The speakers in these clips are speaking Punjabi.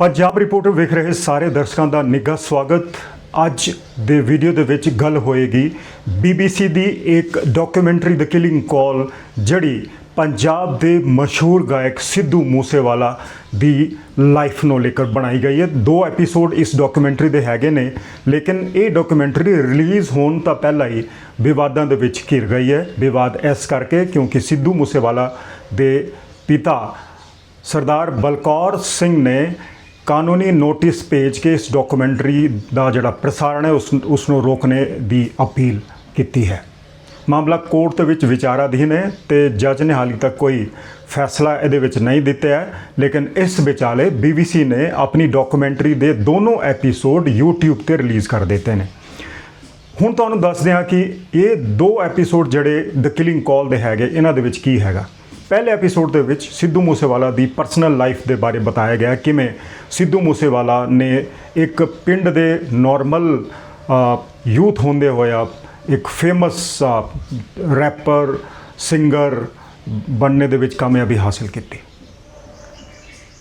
ਪੰਜਾਬ ਰਿਪੋਰਟਰ ਵੇਖ ਰਹੇ ਸਾਰੇ ਦਰਸ਼ਕਾਂ ਦਾ ਨਿੱਘਾ ਸਵਾਗਤ। ਅੱਜ ਦੇ ਵੀਡੀਓ ਦੇ ਵਿੱਚ ਗੱਲ ਹੋਏਗੀ BBC ਦੀ ਇੱਕ ਡਾਕੂਮੈਂਟਰੀ ਦ ਕਿਲਿੰਗ ਕਾਲ, ਜਿਹੜੀ ਪੰਜਾਬ ਦੇ ਮਸ਼ਹੂਰ ਗਾਇਕ ਸਿੱਧੂ ਮੂਸੇਵਾਲਾ ਦੀ ਲਾਈਫ ਨੂੰ ਲੇਕਰ ਬਣਾਈ ਗਈ ਹੈ। ਦੋ ਐਪੀਸੋਡ ਇਸ ਡਾਕੂਮੈਂਟਰੀ ਦੇ ਹੈਗੇ ਨੇ, ਲੇਕਿਨ ਇਹ ਡਾਕੂਮੈਂਟਰੀ ਰਿਲੀਜ਼ ਹੋਣ ਤਾਂ ਪਹਿਲਾਂ ਹੀ ਵਿਵਾਦਾਂ ਦੇ ਵਿੱਚ ਘਿਰ ਗਈ ਹੈ। ਵਿਵਾਦ ਇਸ ਕਰਕੇ ਕਿਉਂਕਿ ਸਿੱਧੂ ਮੂਸੇਵਾਲਾ ਦੇ ਪਿਤਾ ਸਰਦਾਰ ਬਲਕੌਰ ਸਿੰਘ ਨੇ ਕਾਨੂੰਨੀ ਨੋਟਿਸ ਭੇਜ ਕੇ ਇਸ ਡਾਕੂਮੈਂਟਰੀ ਦਾ ਜਿਹੜਾ ਪ੍ਰਸਾਰਣ ਹੈ, ਉਸ ਉਸ ਨੂੰ ਰੋਕਣੇ ਦੀ ਅਪੀਲ ਕੀਤੀ ਹੈ। ਮਾਮਲਾ ਕੋਰਟ ਦੇ ਵਿੱਚ ਵਿਚਾਰਾਧੀਨ ਹੈ ਤੇ ਜੱਜ ਨੇ ਹਾਲੇ ਤੱਕ ਕੋਈ ਫੈਸਲਾ ਇਹਦੇ ਵਿੱਚ ਨਹੀਂ ਦਿੱਤਾ ਹੈ, ਲੇਕਿਨ ਇਸ ਵਿਚਾਲੇ BBC ਨੇ ਆਪਣੀ ਡਾਕੂਮੈਂਟਰੀ ਦੇ ਦੋਨੋਂ ਐਪੀਸੋਡ YouTube ਤੇ ਰਿਲੀਜ਼ ਕਰ ਦਿੱਤੇ ਨੇ। ਹੁਣ ਤੁਹਾਨੂੰ ਦੱਸਦੇ ਹਾਂ ਕਿ ਇਹ ਦੋ ਐਪੀਸੋਡ ਜਿਹੜੇ ਦ ਕਿਲਿੰਗ ਕਾਲ ਦੇ ਹੈਗੇ, ਇਹਨਾਂ ਦੇ ਵਿੱਚ ਕੀ ਹੈਗਾ। ਪਹਿਲੇ ਐਪੀਸੋਡ ਦੇ ਵਿੱਚ ਸਿੱਧੂ ਮੂਸੇਵਾਲਾ ਦੀ ਪਰਸਨਲ ਲਾਈਫ ਦੇ ਬਾਰੇ ਬਤਾਇਆ ਗਿਆ ਕਿਵੇਂ ਸਿੱਧੂ ਮੂਸੇਵਾਲਾ ਨੇ ਇੱਕ ਪਿੰਡ ਦੇ ਨਾਰਮਲ ਯੂਥ ਹੁੰਦੇ ਹੋਇਆ ਇੱਕ ਫੇਮਸ ਰੈਪਰ ਸਿੰਗਰ ਬਣਨੇ ਦੇ ਵਿੱਚ ਕਾਮਯਾਬੀ ਹਾਸਲ ਕੀਤੀ।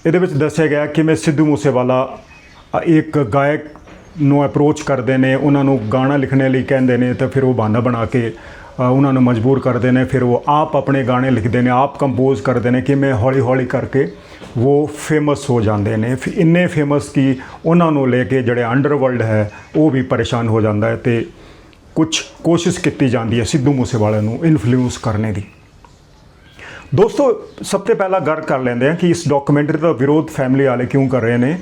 ਇਹਦੇ ਵਿੱਚ ਦੱਸਿਆ ਗਿਆ ਕਿਵੇਂ ਸਿੱਧੂ ਮੂਸੇਵਾਲਾ ਇੱਕ ਗਾਇਕ ਨੂੰ ਅਪਰੋਚ ਕਰਦੇ ਨੇ, ਉਹਨਾਂ ਨੂੰ ਗਾਣਾ ਲਿਖਣ ਲਈ ਕਹਿੰਦੇ ਨੇ ਤਾਂ ਫਿਰ ਉਹ ਬਾਨਾ ਬਣਾ ਕੇ ਉਹਨਾਂ ਨੂੰ ਮਜਬੂਰ ਕਰਦੇ ਨੇ, ਫਿਰ ਉਹ ਆਪ ਆਪਣੇ ਗਾਣੇ ਲਿਖਦੇ ਨੇ, ਆਪ ਕੰਪੋਜ਼ ਕਰਦੇ ਨੇ, ਕਿਵੇਂ ਹੌਲੀ ਹੌਲੀ ਕਰਕੇ ਉਹ ਫੇਮਸ ਹੋ ਜਾਂਦੇ ਨੇ। ਫਿਰ ਇੰਨੇ ਫੇਮਸ ਕਿ ਉਹਨਾਂ ਨੂੰ ਲੈ ਕੇ ਜਿਹੜੇ ਅੰਡਰਵਰਲਡ ਹੈ, ਉਹ ਵੀ ਪਰੇਸ਼ਾਨ ਹੋ ਜਾਂਦਾ ਹੈ ਤੇ ਕੁਝ ਕੋਸ਼ਿਸ਼ ਕੀਤੀ ਜਾਂਦੀ ਹੈ ਸਿੱਧੂ ਮੂਸੇਵਾਲੇ ਨੂੰ ਇਨਫਲੂਐਂਸ ਕਰਨੇ ਦੀ। ਦੋਸਤੋ, ਸਭ ਤੋਂ ਪਹਿਲਾਂ ਗੱਲ ਕਰ ਲੈਂਦੇ ਹਾਂ ਕਿ ਇਸ ਡਾਕੂਮੈਂਟਰੀ ਦਾ ਵਿਰੋਧ ਫੈਮਿਲੀ ਵਾਲੇ ਕਿਉਂ ਕਰ ਰਹੇ ਨੇ।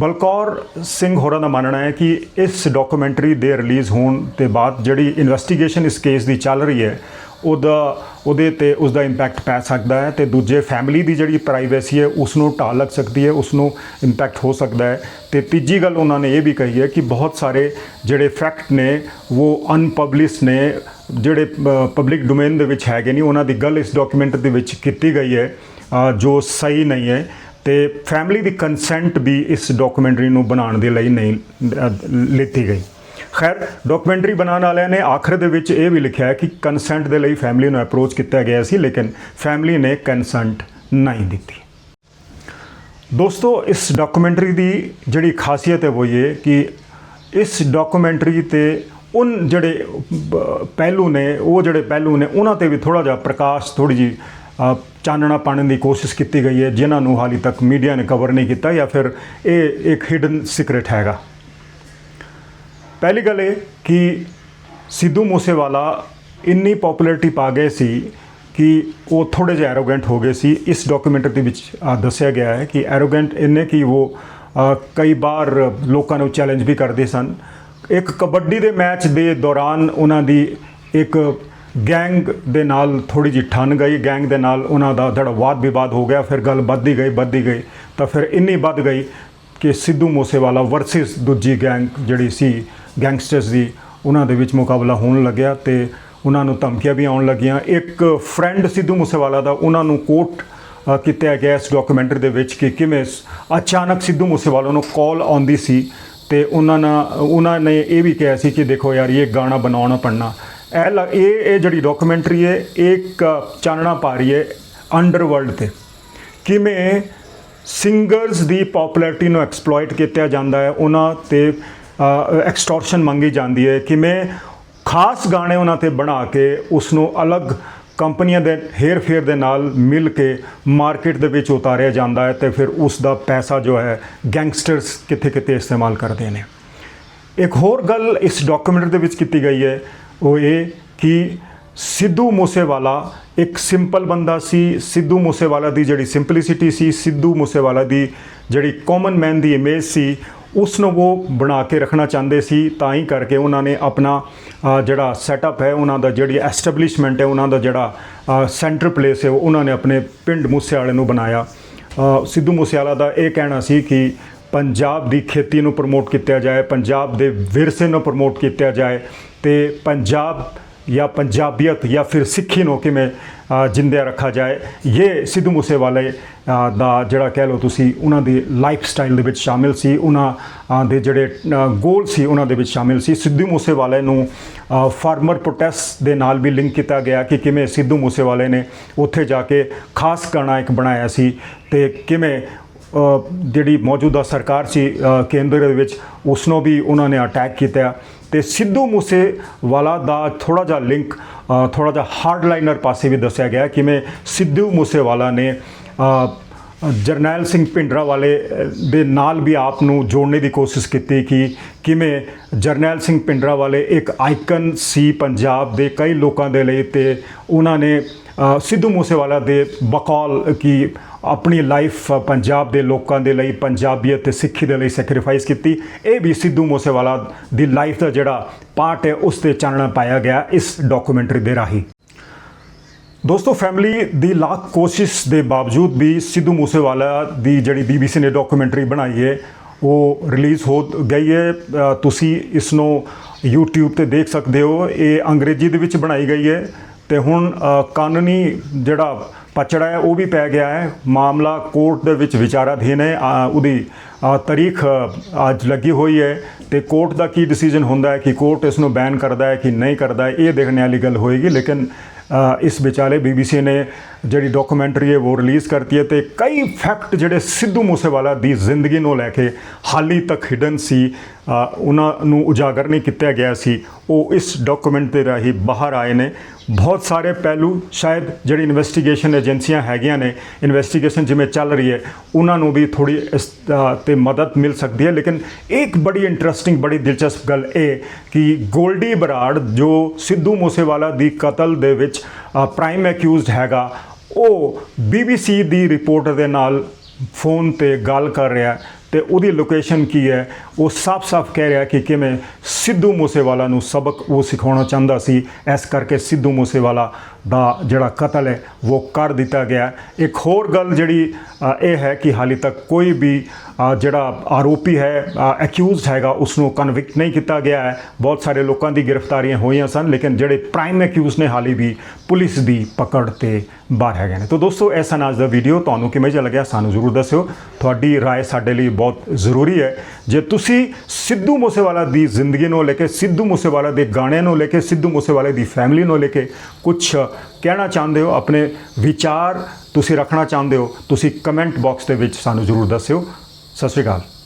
ਬਲਕੌਰ ਸਿੰਘ ਹੋਰਾਂ ਦਾ ਮੰਨਣਾ ਹੈ ਕਿ ਇਸ ਡਾਕੂਮੈਂਟਰੀ ਦੇ ਰਿਲੀਜ਼ ਹੋਣ ਦੇ ਬਾਅਦ ਜਿਹੜੀ ਇਨਵੈਸਟੀਗੇਸ਼ਨ ਇਸ ਕੇਸ ਦੀ ਚੱਲ ਰਹੀ ਹੈ, ਉਹਦਾ, ਉਹਦੇ ਤੇ ਉਸ ਦਾ ਇੰਪੈਕਟ ਪੈ ਸਕਦਾ ਹੈ ਤੇ ਦੂਜੇ ਫੈਮਿਲੀ ਦੀ ਜਿਹੜੀ ਪ੍ਰਾਈਵੇਸੀ ਹੈ ਉਸ ਨੂੰ ਢਾਲ ਲੱਗ ਸਕਦੀ ਹੈ ਉਸ ਨੂੰ ਇੰਪੈਕਟ ਹੋ ਸਕਦਾ ਹੈ। ਤੇ ਤੀਜੀ ਗੱਲ ਉਹਨਾਂ ਨੇ ਇਹ ਵੀ ਕਹੀ ਹੈ ਕਿ ਬਹੁਤ ਸਾਰੇ ਜਿਹੜੇ ਫੈਕਟ ਨੇ, ਉਹ ਅਨਪਬਲਿਸ਼ ਨੇ, ਜਿਹੜੇ ਪਬਲਿਕ ਡੋਮੇਨ ਦੇ ਵਿੱਚ ਹੈਗੇ ਨਹੀਂ ਉਹਨਾਂ ਦੀ ਗੱਲ ਇਸ ਡਾਕੂਮੈਂਟ ਦੇ ਵਿੱਚ ਕੀਤੀ ਗਈ ਹੈ ਜੋ ਸਹੀ ਨਹੀਂ ਹੈ। ਤੇ ਫੈਮਿਲੀ ਦੀ ਕੰਸੈਂਟ ਵੀ ਇਸ ਡਾਕੂਮੈਂਟਰੀ ਨੂੰ ਬਣਾਉਣ ਦੇ ਲਈ ਨਹੀਂ ਲਿੱਤੀ ਗਈ। ਖੈਰ ਡਾਕੂਮੈਂਟਰੀ ਬਣਾਉਣ ਵਾਲਿਆਂ ਨੇ ਆਖਰ ਦੇ ਵਿੱਚ ਇਹ ਵੀ ਲਿਖਿਆ ਕਿ ਕੰਸੈਂਟ ਦੇ ਲਈ ਫੈਮਿਲੀ ਨੂੰ ਅਪਰੋਚ ਕੀਤਾ ਗਿਆ ਸੀ, ਲੇਕਿਨ ਫੈਮਿਲੀ ਨੇ ਕੰਸੈਂਟ ਨਹੀਂ ਦਿੱਤੀ। ਦੋਸਤੋ, ਇਸ ਡਾਕੂਮੈਂਟਰੀ ਦੀ ਜਿਹੜੀ ਖਾਸੀਅਤ ਹੈ ਉਹ ਇਹ ਹੈ ਕਿ ਇਸ ਡਾਕੂਮੈਂਟਰੀ ਤੇ ਉਨ ਜਿਹੜੇ ਪਹਿਲੂ ਨੇ, ਉਹ ਜਿਹੜੇ ਪਹਿਲੂ ਨੇ, ਉਹਨਾਂ ਤੇ ਵੀ ਥੋੜਾ ਜਿਹਾ ਪ੍ਰਕਾਸ਼ ਥੋੜੀ ਜੀ ਚਾਨਣਾ ਪਾਉਣ ਦੀ ਕੋਸ਼ਿਸ਼ ਕੀਤੀ ਗਈ ਹੈ, ਜਿਨ੍ਹਾਂ ਨੂੰ ਹਾਲੇ ਤੱਕ ਮੀਡੀਆ ਨੇ ਕਵਰ ਨਹੀਂ ਕੀਤਾ ਜਾਂ ਫਿਰ ਇਹ ਇੱਕ ਹਿਡਨ ਸੀਕ੍ਰੇਟ ਹੈਗਾ। ਪਹਿਲੀ ਗੱਲ ਇਹ ਕਿ ਸਿੱਧੂ ਮੂਸੇਵਾਲਾ ਇੰਨੀ ਪਪੂਲੈਰਿਟੀ ਪਾ ਗਏ ਸੀ ਕਿ ਉਹ ਥੋੜੇ ਜਿਹਾ ਐਰੋਗੈਂਟ ਹੋ ਗਏ ਸੀ। ਇਸ ਡਾਕੂਮੈਂਟਰੀ ਦੇ ਵਿੱਚ ਦੱਸਿਆ ਗਿਆ ਹੈ ਕਿ ਐਰੋਗੈਂਟ ਇੰਨੇ ਕਿ ਉਹ ਕਈ ਵਾਰ ਲੋਕਾਂ ਨੂੰ ਚੈਲੰਜ ਵੀ ਕਰਦੇ ਸਨ। ਇੱਕ ਕਬੱਡੀ ਦੇ ਮੈਚ ਦੇ ਦੌਰਾਨ ਉਹਨਾਂ ਦੀ ਇੱਕ ਗੈਂਗ ਦੇ ਨਾਲ ਥੋੜੀ ਜਿਹੀ ਠਣ ਗਈ, ਗੈਂਗ ਦੇ ਨਾਲ ਉਹਨਾਂ ਦਾ ਜਿਹੜਾ ਵਾਦ ਵਿਵਾਦ ਹੋ ਗਿਆ, ਫਿਰ ਗੱਲ ਵੱਧਦੀ ਗਈ ਵੱਧਦੀ ਗਈ, ਤਾਂ ਫਿਰ ਇੰਨੀ ਵੱਧ ਗਈ ਕਿ ਸਿੱਧੂ ਮੂਸੇਵਾਲਾ ਵਰਸਸ ਦੂਜੀ ਗੈਂਗ ਜਿਹੜੀ ਸੀ, ਗੈਂਗਸਟਰਸ ਦੀ, ਉਹਨਾਂ ਦੇ ਵਿੱਚ ਮੁਕਾਬਲਾ ਹੋਣ ਲੱਗਿਆ ਤੇ ਉਹਨਾਂ ਨੂੰ ਧਮਕੀਆਂ ਵੀ ਆਉਣ ਲੱਗੀਆਂ। ਇੱਕ ਫਰੈਂਡ ਸਿੱਧੂ ਮੂਸੇਵਾਲਾ ਦਾ ਉਹਨਾਂ ਨੂੰ ਕੋਟ ਕੀਤਾ ਗਿਆ ਇਸ ਡਾਕੂਮੈਂਟਰੀ ਦੇ ਵਿੱਚ ਕਿ ਕਿਵੇਂ ਅਚਾਨਕ ਸਿੱਧੂ ਮੂਸੇਵਾਲਾ ਨੂੰ ਕਾਲ ਆਉਂਦੀ ਸੀ ਤੇ ਉਹਨਾਂ ਨਾਲ, ਉਹਨਾਂ ਨੇ ਇਹ ਵੀ ਕਿਹਾ ਸੀ ਕਿ ਦੇਖੋ ਯਾਰ, ਇਹ ਗਾਣਾ ਬਣਾਉਣਾ ਪੜਨਾ ਇਹ ਲ- ਇਹ ਇਹ ਜਿਹੜੀ ਡਾਕੂਮੈਂਟਰੀ ਹੈ, ਇਹ ਇੱਕ ਚਾਨਣਾ ਪਾ ਰਹੀ ਹੈ ਅੰਡਰਵਰਲਡ ਤੇ। ਕਿਵੇਂ ਸਿੰਗਰਸ ਦੀ ਪਪੂਲੈਰਿਟੀ ਨੂੰ ਐਕਸਪਲੋਇਟ ਕੀਤਾ ਜਾਂਦਾ ਹੈ, ਉਹਨਾਂ ਤੇ ਐਕਸਟੋਰਸ਼ਨ ਮੰਗੀ ਜਾਂਦੀ ਹੈ। ਕਿਵੇਂ ਖਾਸ ਗਾਣੇ ਉਹਨਾਂ ਤੇ ਬਣਾ ਕੇ ਉਸ ਨੂੰ ਅਲੱਗ ਕੰਪਨੀਆਂ ਦੇ ਹੇਰ ਫੇਰ ਦੇ ਨਾਲ ਮਿਲ ਕੇ ਮਾਰਕੀਟ ਦੇ ਵਿੱਚ ਉਤਾਰਿਆ ਜਾਂਦਾ ਹੈ ਤੇ ਫਿਰ ਉਸ ਦਾ ਪੈਸਾ ਜੋ ਹੈ ਗੈਂਗਸਟਰਸ ਕਿੱਥੇ ਕਿੱਥੇ ਇਸਤੇਮਾਲ ਕਰਦੇ ਨੇ। ਇੱਕ ਹੋਰ ਗੱਲ ਇਸ ਡਾਕੂਮੈਂਟਰੀ ਦੇ ਵਿੱਚ ਕੀਤੀ ਗਈ ਹੈ ਉਹ ਇਹ ਕਿ ਸਿੱਧੂ ਮੂਸੇਵਾਲਾ ਇੱਕ ਸਿੰਪਲ ਬੰਦਾ ਸੀ। ਸਿੱਧੂ ਮੂਸੇਵਾਲਾ ਦੀ ਜਿਹੜੀ ਸਿੰਪਲਿਸਿਟੀ ਸੀ, ਸਿੱਧੂ ਮੂਸੇਵਾਲਾ ਦੀ ਜਿਹੜੀ ਕਾਮਨ ਮੈਨ ਦੀ ਇਮੇਜ ਸੀ ਉਸ ਨੂੰ ਉਹ ਬਣਾ ਕੇ ਰੱਖਣਾ ਚਾਹੁੰਦੇ ਸੀ। ਤਾਂ ਹੀ ਕਰਕੇ ਉਹਨਾਂ ਨੇ ਆਪਣਾ ਜਿਹੜਾ ਸੈਟਅਪ ਹੈ, ਉਹਨਾਂ ਦਾ ਜਿਹੜੀ ਐਸਟੈਬਲਿਸ਼ਮੈਂਟ ਹੈ, ਉਹਨਾਂ ਦਾ ਜਿਹੜਾ ਸੈਂਟਰ ਪਲੇਸ ਹੈ ਉਹਨਾਂ ਨੇ ਆਪਣੇ ਪਿੰਡ ਮੂਸੇਵਾਲੇ ਨੂੰ ਬਣਾਇਆ। ਸਿੱਧੂ ਮੂਸੇਵਾਲਾ ਦਾ ਇਹ ਕਹਿਣਾ ਸੀ ਕਿ ਪੰਜਾਬ ਦੀ ਖੇਤੀ ਨੂੰ ਪ੍ਰਮੋਟ ਕੀਤਾ ਜਾਏ, ਪੰਜਾਬ ਦੇ ਵਿਰਸੇ ਨੂੰ ਪ੍ਰਮੋਟ ਕੀਤਾ ਜਾਏ ਤੇ ਪੰਜਾਬ ਜਾਂ ਪੰਜਾਬੀਅਤ ਜਾਂ ਫਿਰ ਸਿੱਖੀ ਨੂੰ ਕਿਵੇਂ ਜਿੰਦਿਆ ਰੱਖਿਆ ਜਾਏ, ਇਹ ਸਿੱਧੂ ਮੂਸੇਵਾਲੇ ਦਾ ਜਿਹੜਾ ਕਹਿ ਲਓ ਤੁਸੀਂ ਉਹਨਾਂ ਦੀ ਲਾਈਫ ਸਟਾਈਲ ਦੇ ਵਿੱਚ ਸ਼ਾਮਿਲ ਸੀ, ਉਹਨਾਂ ਦੇ ਜਿਹੜੇ ਗੋਲ ਸੀ ਉਹਨਾਂ ਦੇ ਵਿੱਚ ਸ਼ਾਮਿਲ ਸੀ। ਸਿੱਧੂ ਮੂਸੇਵਾਲੇ ਨੂੰ ਫਾਰਮਰ ਪ੍ਰੋਟੈਸਟ ਦੇ ਨਾਲ ਵੀ ਲਿੰਕ ਕੀਤਾ ਗਿਆ ਕਿ ਕਿਵੇਂ ਸਿੱਧੂ ਮੂਸੇਵਾਲੇ ਨੇ ਉੱਥੇ ਜਾ ਕੇ ਖਾਸ ਗਾਣਾ ਇੱਕ ਬਣਾਇਆ ਸੀ ਤੇ ਕਿਵੇਂ ਜਿਹੜੀ ਮੌਜੂਦਾ ਸਰਕਾਰ ਸੀ ਕੇਂਦਰ ਦੇ ਵਿੱਚ ਉਸ ਨੂੰ ਵੀ ਉਹਨਾਂ ਨੇ ਅਟੈਕ ਕੀਤਾ। ਤੇ ਸਿੱਧੂ ਮੂਸੇ ਵਾਲਾ ਦਾ ਥੋੜਾ ਜਿਹਾ ਲਿੰਕ ਥੋੜਾ ਜਿਹਾ ਹਾਰਡਲਾਈਨਰ ਪਾਸੇ ਵੀ ਦੱਸਿਆ ਗਿਆ ਕਿਵੇਂ ਸਿੱਧੂ ਮੂਸੇ ਵਾਲਾ ਨੇ ਜਰਨੈਲ ਸਿੰਘ ਭਿੰਡਰਾ ਵਾਲੇ ਦੇ ਨਾਲ ਵੀ ਆਪ ਨੂੰ ਜੋੜਨੇ ਦੀ ਕੋਸ਼ਿਸ਼ ਕੀਤੀ ਕਿ ਕਿਵੇਂ ਜਰਨੈਲ ਸਿੰਘ ਭਿੰਡਰਾ ਵਾਲੇ ਇੱਕ ਆਈਕਨ ਸੀ ਪੰਜਾਬ ਦੇ ਕਈ ਲੋਕਾਂ ਦੇ ਲਈ ਤੇ ਉਹਨਾਂ ਨੇ ਸਿੱਧੂ ਮੂਸੇਵਾਲਾ ਦੇ ਬਕੌਲ ਕਿ ਆਪਣੀ ਲਾਈਫ ਪੰਜਾਬ ਦੇ ਲੋਕਾਂ ਦੇ ਲਈ, ਪੰਜਾਬੀਅਤ ਤੇ ਸਿੱਖੀ ਦੇ ਲਈ ਸੈਕਰੀਫਾਈਸ ਕੀਤੀ। ਇਹ ਵੀ ਸਿੱਧੂ ਮੂਸੇਵਾਲਾ ਦੀ ਲਾਈਫ ਦਾ ਜਿਹੜਾ ਪਾਰਟ ਹੈ, ਉਸ ਤੇ ਚਾਨਣਾ ਪਾਇਆ ਗਿਆ ਇਸ ਡਾਕੂਮੈਂਟਰੀ ਦੇ ਰਾਹੀਂ। ਦੋਸਤੋ ਫੈਮਿਲੀ ਦੀ ਲੱਖ ਕੋਸ਼ਿਸ਼ ਦੇ ਬਾਵਜੂਦ ਵੀ ਸਿੱਧੂ ਮੂਸੇਵਾਲਾ ਦੀ ਜਿਹੜੀ ਬੀਬੀਸੀ ਨੇ ਡਾਕੂਮੈਂਟਰੀ ਬਣਾਈ ਹੈ, ਉਹ ਰਿਲੀਜ਼ ਹੋ ਗਈ ਹੈ। ਤੁਸੀਂ ਇਸ ਨੂੰ YouTube ਤੇ ਦੇਖ ਸਕਦੇ ਹੋ। ਇਹ ਅੰਗਰੇਜ਼ੀ ਦੇ ਵਿੱਚ ਬਣਾਈ ਗਈ ਹੈ। ਤੇ ਹੁਣ ਕਾਨੂੰਨੀ ਜਿਹੜਾ ਪਚੜਾ ਹੈ, ਉਹ ਵੀ ਪੈ ਗਿਆ ਹੈ। ਮਾਮਲਾ ਕੋਰਟ ਦੇ ਵਿੱਚ ਵਿਚਾਰਾਧੀਨ ਹੈ। ਉਹਦੀ ਤਾਰੀਖ ਅੱਜ ਲੱਗੀ ਹੋਈ ਹੈ ਤੇ ਕੋਰਟ ਦਾ ਕੀ ਡਿਸੀਜਨ ਹੁੰਦਾ ਹੈ ਕਿ ਕੋਰਟ ਇਸ ਨੂੰ ਬੈਨ ਕਰਦਾ ਹੈ ਕਿ ਨਹੀਂ ਕਰਦਾ ਹੈ, ਇਹ ਦੇਖਣ ਵਾਲੀ ਗੱਲ ਹੋਏਗੀ। ਲੇਕਿਨ ਇਸ ਵਿਚਾਲੇ ਬੀਬੀਸੀ ਨੇ ਜਿਹੜੀ ਡਾਕੂਮੈਂਟਰੀ ਹੈ, ਉਹ ਰਿਲੀਜ਼ ਕਰਤੀ ਹੈ ਤੇ ਕਈ ਫੈਕਟ ਜਿਹੜੇ ਸਿੱਧੂ ਮੂਸੇਵਾਲਾ ਦੀ ਜ਼ਿੰਦਗੀ ਨੂੰ ਲੈ ਕੇ ਹਾਲੀ ਤੱਕ ਹਿਡਨ ਸੀ। ਉਹਨਾਂ ਨੂੰ ਉਜਾਗਰ ਨਹੀਂ ਕੀਤਾ ਗਿਆ ਸੀ। ਉਹ ਇਸ ਡਾਕੂਮੈਂਟ ਦੇ ਰਾਹੀਂ ਬਾਹਰ ਆਏ ਨੇ। ਬਹੁਤ ਸਾਰੇ ਪਹਿਲੂ ਸ਼ਾਇਦ ਜਿਹੜੀ ਇਨਵੈਸਟੀਗੇਸ਼ਨ ਏਜੰਸੀਆਂ ਹੈਗੀਆਂ ਨੇ ਇਨਵੈਸਟੀਗੇਸ਼ਨ ਜਿਵੇਂ ਚੱਲ ਰਹੀ ਹੈ, ਉਹਨਾਂ ਨੂੰ ਵੀ ਥੋੜੀ ਇਸ ਤੇ ਮਦਦ ਮਿਲ ਸਕਦੀ ਹੈ। ਲੇਕਿਨ ਇੱਕ ਬੜੀ ਇੰਟਰਸਟਿੰਗ ਬੜੀ ਦਿਲਚਸਪ ਗੱਲ ਇਹ ਕਿ ਗੋਲਡੀ ਬਰਾੜ ਜੋ ਸਿੱਧੂ ਮੂਸੇਵਾਲਾ ਦੀ ਕਤਲ ਦੇ ਵਿੱਚ ਪ੍ਰਾਈਮ ਐਕਿਊਜ਼ਡ ਹੈਗਾ, ਉਹ BBC ਦੀ ਰਿਪੋਰਟ ਦੇ ਨਾਲ ਫੋਨ ਤੇ ਗੱਲ ਕਰ ਰਿਹਾ। ਤੇ ਉਹਦੀ ਲੋਕੇਸ਼ਨ ਕੀ ਹੈ? ਉਹ ਸਾਫ਼-ਸਾਫ਼ ਕਹਿ ਰਿਹਾ ਕਿ ਕਿਵੇਂ ਸਿੱਧੂ ਮੂਸੇਵਾਲਾ ਨੂੰ ਸਬਕ ਉਹ ਸਿਖਾਉਣਾ ਚਾਹੁੰਦਾ ਸੀ। ਇਸ ਕਰਕੇ ਸਿੱਧੂ ਮੂਸੇਵਾਲਾ ਦਾ ਜਿਹੜਾ ਕਤਲ ਹੈ, ਉਹ ਕਰ ਦਿੱਤਾ ਗਿਆ। ਇੱਕ ਹੋਰ ਗੱਲ ਜਿਹੜੀ ਇਹ ਹੈ ਕਿ ਹਾਲੇ ਤੱਕ ਕੋਈ ਵੀ ਜਿਹੜਾ ਆਰੋਪੀ ਹੈ ਐਕਿਊਜ਼ਡ ਹੈਗਾ ਉਸ ਨੂੰ ਕਨਵਿਕਟ ਨਹੀਂ ਕੀਤਾ ਗਿਆ ਹੈ ਬਹੁਤ ਸਾਰੇ ਲੋਕਾਂ ਦੀ ਗ੍ਰਿਫਤਾਰੀਆਂ ਹੋਈਆਂ ਸਨ ਲੇਕਿਨ ਜਿਹੜੇ ਪ੍ਰਾਈਮ ਐਕਿਊਜ਼ ਨੇ ਹਾਲੇ ਵੀ ਪੁਲਿਸ ਦੀ ਪਕੜ ਤੇ ਬਾਹਰ ਹੈਗੇ ਨੇ ਤਾਂ ਦੋਸਤੋ ਐਸਾ ਨਾ ਅੱਜ ਦਾ ਵੀਡੀਓ ਤੁਹਾਨੂੰ ਕਿਵੇਂ ਜਿਹਾ ਲੱਗਿਆ ਸਾਨੂੰ ਜ਼ਰੂਰ ਦੱਸਿਓ ਤੁਹਾਡੀ رائے ਸਾਡੇ ਲਈ ਬਹੁਤ ਜ਼ਰੂਰੀ ਹੈ ਜੇ ਤੁਸੀਂ ਸਿੱਧੂ ਮੂਸੇਵਾਲਾ ਦੀ ਜ਼ਿੰਦਗੀ ਨੂੰ ਲੈ ਕੇ ਸਿੱਧੂ ਮੂਸੇਵਾਲਾ ਦੇ ਗਾਣਿਆਂ ਨੂੰ ਲੈ ਕੇ ਸਿੱਧੂ ਮੂਸੇਵਾਲੇ ਦੀ ਫੈਮਿਲੀ ਨੂੰ ਲੈ ਕੇ ਕੁਝ ਕਹਿਣਾ ਚਾਹੁੰਦੇ ਹੋ ਆਪਣੇ ਵਿਚਾਰ ਤੁਸੀਂ ਰੱਖਣਾ ਚਾਹੁੰਦੇ ਹੋ ਤੁਸੀਂ ਕਮੈਂਟ ਬਾਕਸ ਦੇ ਵਿੱਚ ਸਾਨੂੰ ਜ਼ਰੂਰ ਦੱਸਿਓ ਸਤਿ ਸ਼੍ਰੀ ਅਕਾਲ।